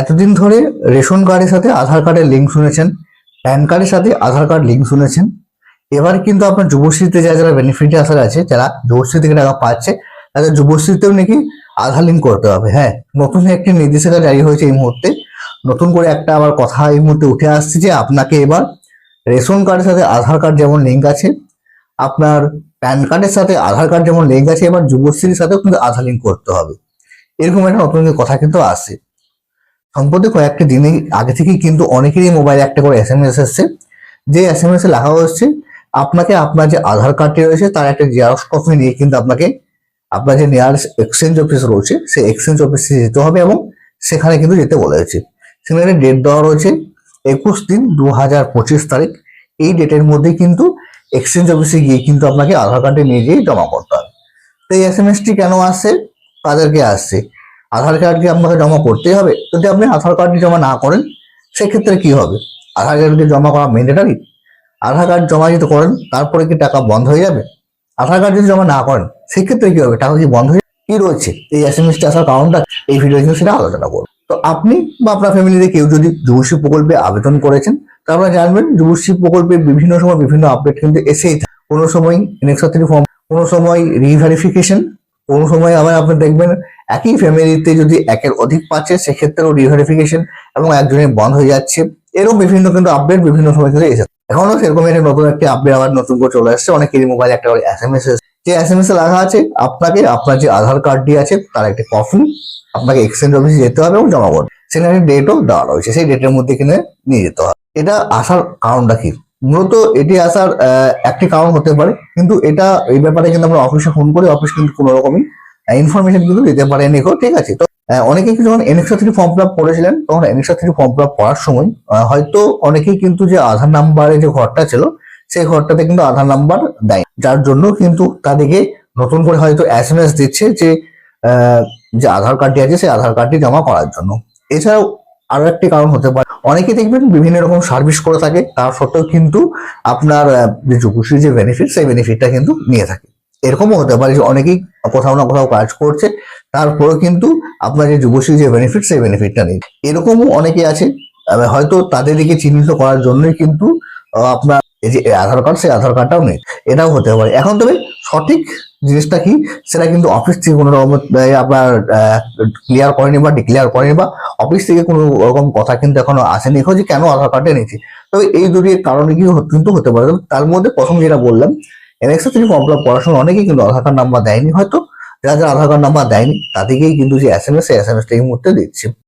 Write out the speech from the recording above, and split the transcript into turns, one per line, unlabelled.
এতদিন ধরে রেশন কার্ডের সাথে আধার কার্ডের লিঙ্ক শুনেছেন প্যান কার্ডের সাথে আধার কার্ড লিঙ্ক শুনেছেন। এবার কিন্তু আপনার যুবশ্রীতে যারা যারা বেনিফিটে আসার আছে, যারা যুবশ্রী থেকে টাকা পাচ্ছে, তাদের যুবশ্রীতেও নাকি আধার লিঙ্ক করতে হবে। হ্যাঁ নতুন একটি নির্দেশিকা জারি হয়েছে এই মুহূর্তে। নতুন করে একটা আবার কথা এই মুহূর্তে উঠে আসছে যে আপনাকে এবার রেশন কার্ডের সাথে আধার কার্ড যেমন লিঙ্ক আছে, আপনার প্যান কার্ডের সাথে আধার কার্ড যেমন লিঙ্ক আছে, এবার যুবশ্রীর সাথেও কিন্তু আধার লিঙ্ক করতে হবে। এরকম একটা নতুন কথা কিন্তু আসছে। সম্প্রতি কয়েকটি দিনে আগে থেকেই কিন্তু অনেকেরই মোবাইলে একটা করে এস এম এস এসছে। যে এস এম এস লেখা হচ্ছে আপনাকে আপনার যে আধার কার্ডটি রয়েছে, তার একটা জেরক্স কপি নিয়ে কিন্তু আপনাকে, আপনার যে নিয়ারেস্ট এক্সচেঞ্জ অফিস রয়েছে, সেই এক্সচেঞ্জ অফিসে যেতে হবে এবং সেখানে কিন্তু যেতে বলা হয়েছে। সেখানে ডেট দেওয়া রয়েছে, একুশ দিন দু হাজার পঁচিশ তারিখ। এই ডেটের মধ্যে কিন্তু এক্সচেঞ্জ অফিসে গিয়ে কিন্তু আপনাকে আধার কার্ডে নিয়ে গিয়ে জমা করতে হবে। তো এই এস এম এসটি কেন আসছে? তাদেরকে আসছে? আধার কার্ড কি আপনাকে জমা করতেই হবে? যদি আপনি আধার কার্ডটি জমা না করেন, সেক্ষেত্রে কি হবে? আধার কার্ডটি জমা করা ম্যান্ডেটারি আধার কার্ড জমা যদি করেন, তারপরে কি টাকা বন্ধ হয়ে যাবে? আধার কার্ড যদি জমা না করেন, সেক্ষেত্রে কি হবে? টাকা কি বন্ধ হয়ে কি রয়েছে? এই এস এম এসটি আসার কারণটা এই ভিডিও কিন্তু সেটা আলোচনা করব। তো আপনি বা আপনার ফ্যামিলিতে কেউ যদি যুবশ্রী প্রকল্পে আবেদন করেছেন, তা আপনারা জানবেন, যুবশ্রী প্রকল্পে বিভিন্ন সময় বিভিন্ন আপডেট কিন্তু এসেই থাকে। কোনো সময় নেক্সাত্রি ফর্ম কোনো সময় রিভেরিফিকেশন কোনো সময় আবার আপনি দেখবেন একই ফ্যামিলিতে যদি একের অধিক পাচ্ছে, সেক্ষেত্রেও রিভেরিফিকেশন এবং একজনের বন্ধ হয়ে যাচ্ছে। এরকম বিভিন্ন কিন্তু আপডেট বিভিন্ন সময় থাকে। এখনও সেরকম একটা নতুন একটি আপডেট আবার নতুন করে চলে আসছে। অনেকেরই মোবাইলে একটা এস এম এস যে এস এম এস এ লেখা আছে, আপনাকে আপনার যে আধার কার্ডটি আছে, তার একটি কপি আপনাকে এক্সচেঞ্জ অফিসে যেতে হবে এবং জমা করতে সেখানে ডেটও দেওয়া রয়েছে। সেই ডেটের মধ্যে কিনে নিয়ে যেতে হবে। এটা আসার কারণটা কি? মূলত এটি আসার একটি কারণ হতে পারে। কিন্তু এটা এই ব্যাপারে কিন্তু আমরা অফিসে ফোন করি অফিস কিন্তু কোনো রকমই ইনফরমেশন কিন্তু দিতে পারেনি গো, ঠিক আছে? তো অনেকে যখন annexure three form fill up করেছিলেন তখন annexure three form fill up করার সময় হয়তো অনেকেই কিন্তু যে আধার নাম্বারে যে ঘরটা ছিল সেই ঘরটাতে কিন্তু আধার নাম্বার দেয়। যার জন্য কিন্তু তাদেরকে নতুন করে হয়তো এস এম এস দিচ্ছে যে যে আধার কার্ডটি আছে সেই আধার কার্ডটি জমা করার জন্য। এছাড়াও আরও একটি কারণ হতে পারে অনেকে দেখবেন বিভিন্ন রকম সার্ভিস করে থাকে। তার সত্ত্বেও কিন্তু আপনার যে যুবশ্রী যে বেনিফিট সেই বেনিফিটটা কিন্তু নিয়ে থাকে। এরকমও হতে পারে যে অনেকেই কোথাও না কোথাও কাজ করছে, তারপরেও কিন্তু আপনার যে যুবশ্রী যে বেনিফিট সেই বেনিফিটটা নেই। এরকমও অনেকে আছে হয়তো তাদেরকে চিহ্নিত করার জন্যই কিন্তু আপনার যে আধার কার্ড সেই আধার কার্ডটাও নেই। এটাও হতে পারে। এখন তবে সঠিক জিনিসটা কি? সেটা কিন্তু অফিস থেকে কোনো রকম আপনার ক্লিয়ার করেনি বা ডিক্লেয়ার করেনি বা অফিস থেকে কোনো রকম কথা কিন্তু এখনও আসেনি। এখন যে কেন আধার কার্ডে নিয়েছি তবে এই দুটির কারণে কি কিন্তু হতে পারে। তার মধ্যে প্রথম যেটা বললাম এনএক্সা থেকে ফর্ম সময় অনেকেই কিন্তু আধার কার্ড নাম্বার দেয়নি হয়তো। যারা যারা আধার কার্ড নাম্বার দেয়নি, তাদেরকেই কিন্তু যে S M S S M S এই মুহূর্তে দিচ্ছে।